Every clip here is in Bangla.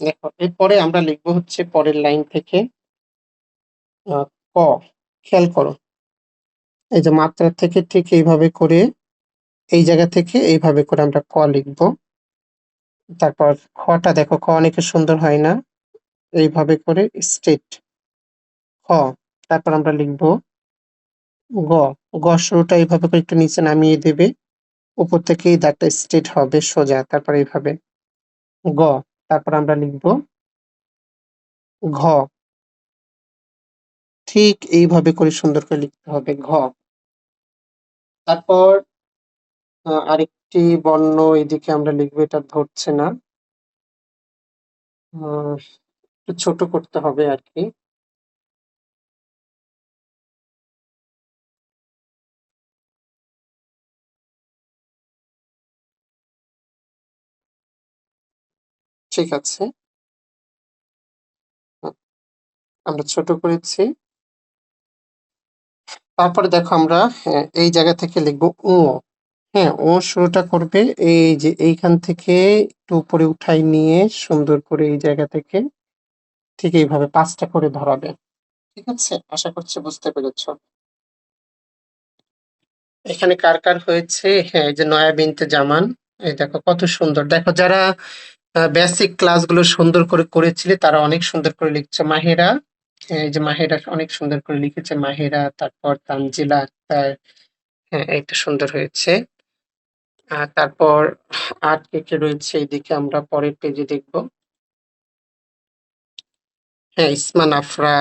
দেখো, এরপরে আমরা লিখব হচ্ছে পরের লাইন থেকে ক, খেয়াল করো। এই যে মাত্রা থেকে ঠিক এইভাবে করে, এই জায়গা থেকে এইভাবে করে আমরা ক লিখব। তারপর খটা দেখো, খ অনেকে সুন্দর হয় না? এইভাবে করে স্ট্রেট খ তারপর আমরা লিখব গ গ শুরুটা এইভাবে করে একটু নিচে নামিয়ে দেবে। উপর থেকে এই দাগটা স্ট্রেট হবে সোজা, তারপর এইভাবে গ তারপর আমরা লিখব ঘ ঠিক এইভাবে করে সুন্দর করে লিখতে হবে ঘ তারপর আরেকটি বর্ণ এদিকে আমরা লিখব, এটা ধরছে না। একটু ছোট করতে হবে আরকি। ঠিক আছে। আমরা ছোট করেছি। তারপরে দেখো আমরা এই জায়গা থেকে লিখব ও। হ্যাঁ, ও শুরুটা করবে এই যে এইখান থেকে একটু উপরে উঠাই নিয়ে সুন্দর করে এই জায়গা থেকে ঠিক এইভাবে পাঁচটা করে ধরাবে। ঠিক আছে? আশা করছি বুঝতে পেরেছ। এখানে কার, কার হয়েছে? হ্যাঁ, এই যে নয়া বিনতে জামান। এই দেখো কত সুন্দর। দেখো যারা বেসিক ক্লাসগুলো সুন্দর করে করেছিলে তারা অনেক সুন্দর করে লিখছে। মাহেরা, এই যে মাহেরা অনেক সুন্দর করে লিখেছে মাহেরা, তারপর তানজিলা আক্তার। হ্যাঁ, এটা সুন্দর হয়েছে। আর তারপর আর কে, কে রয়েছে এদিকে আমরা পরের পেজে দেখব। হ্যাঁ, ইসমান আফরা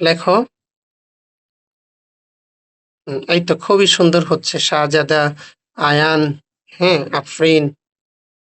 লেখো। এই তো খুবই সুন্দর হচ্ছে। শাহজাদা, আয়ান, হ্যাঁ, আফরিন।